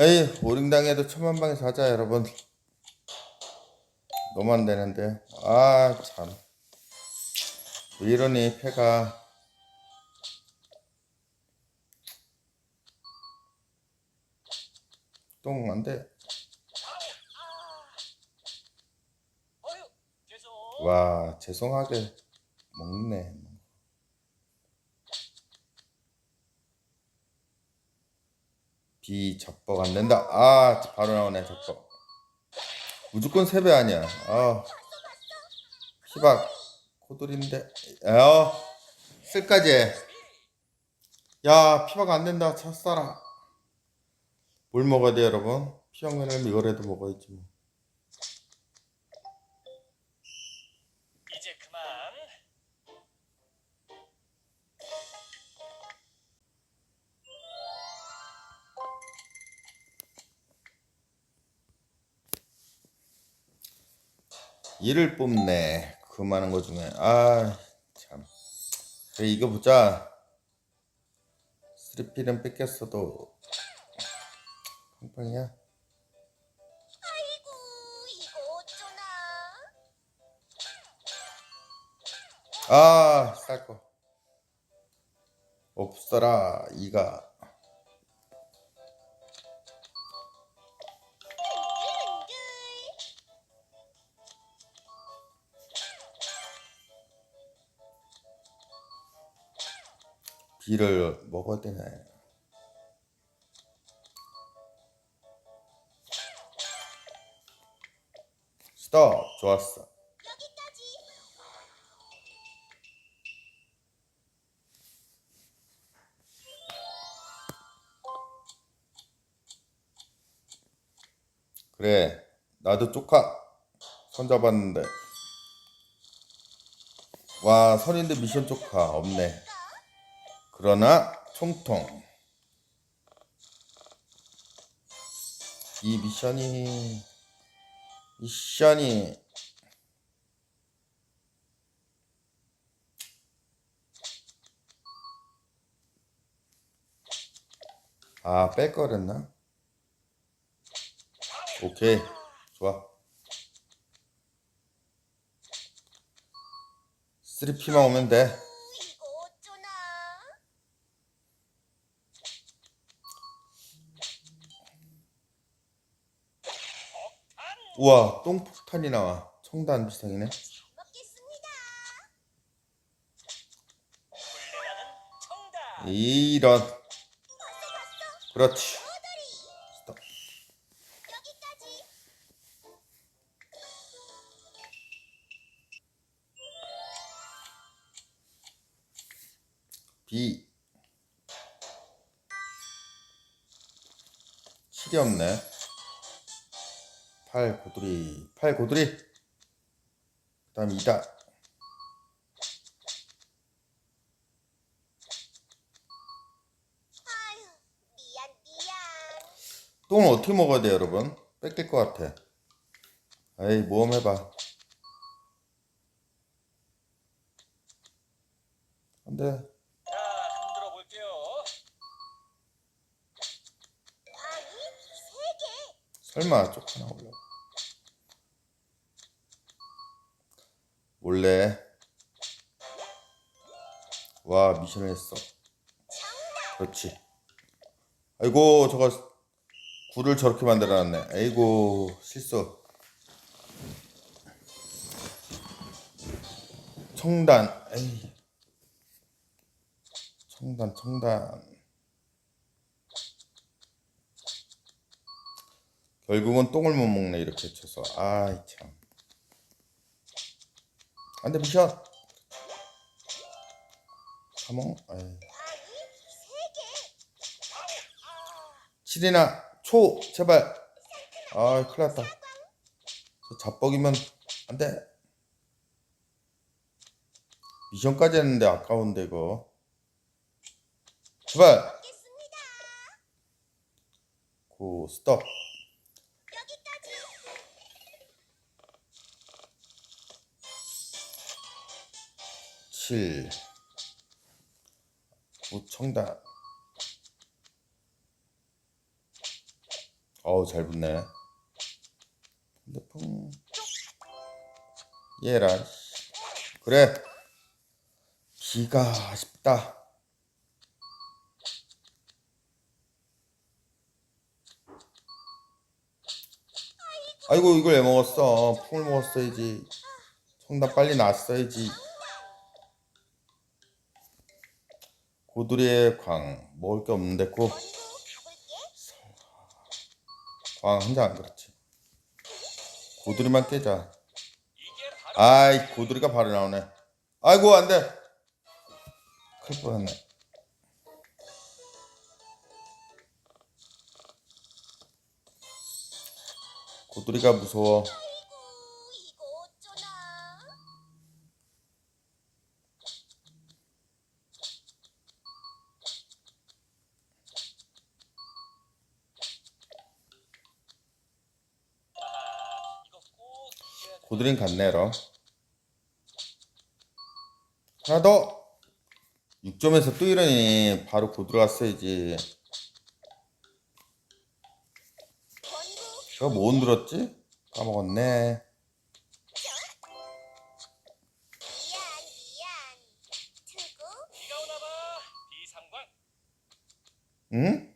에이 오링당해도 천만 방에서 하자 여러분. 너무 안 되는데. 아 참 왜 이러니 패가. 똥 안돼. 와 죄송하게 먹네 비 접벅 안 된다. 아 바로 나오네 접벅 무조건 세배 아니야. 아 피박 코돌인데. 어 쓸까지 야 피박 안 된다. 첫사라. 뭘 먹어야 돼 여러분? 피박 면을 이거라도 먹어야지 뭐 이를 뽑네. 그 많은 거 중에. 아, 참. 그래, 이거 보자. 스리필은 뺏겼어도. 팡팡이야. 아이고 이거 어쩌나 아, 쌀 거. 없어라, 이가. 비를 먹어야 되네. 스톱. 좋았어. 여기까지 그래. 나도 조카. 손 잡았는데. 와, 선인데 미션 조카 없네. 그러나 총통. 이 미션이 미션이 아 뺄 거랬나? 오케이. 좋아. 3P만 오면 돼 이거 어쩌나 우와 똥폭탄이 나와. 청단 훈련하는 청다. 이런. 그렇지. 스톱. B 실이 없네 8 고두리 8 고두리. 그 다음 2다. 아유 미안 미안 똥을 어떻게 먹어야 돼 여러분? 뺏길 것 같아. 에이 모험해봐. 안돼. 설마 쪽 하나 올려 몰래. 와 미션을 했어. 그렇지. 아이고 저거 굴을 저렇게 만들어놨네. 아이고 실수 청단. 에이. 청단 청단. 결국은 똥을 못 먹네 이렇게 쳐서. 아이 참 안돼 미션 가몽 아이. 아니 세개 7이나 초 제발. 아 큰일 났다. 저 자뻑이면 안돼. 미션까지 했는데 아까운데 이거. 제발. 고 스톱 7 우청단 어우 잘 붙네. 핸드폰. 얘라 씨. 그래. 비가 아쉽다. 아이고 이걸 왜 먹었어? 풍을 먹었어야지. 정답 빨리 나왔어야지 고두리의 광 먹을 게 없는데 가볼게. 광한장 그렇지. 고두리만 깨자. 아이 고두리가 바로 나오네. 아이고 안돼. 클 뻔했네. 고두리가 무서워 고두린 갔네 럼 하나 더 6점에서 또 이러니 바로 고두리 갔어야지 제가 뭐 흔들었지? 까먹었네. 응?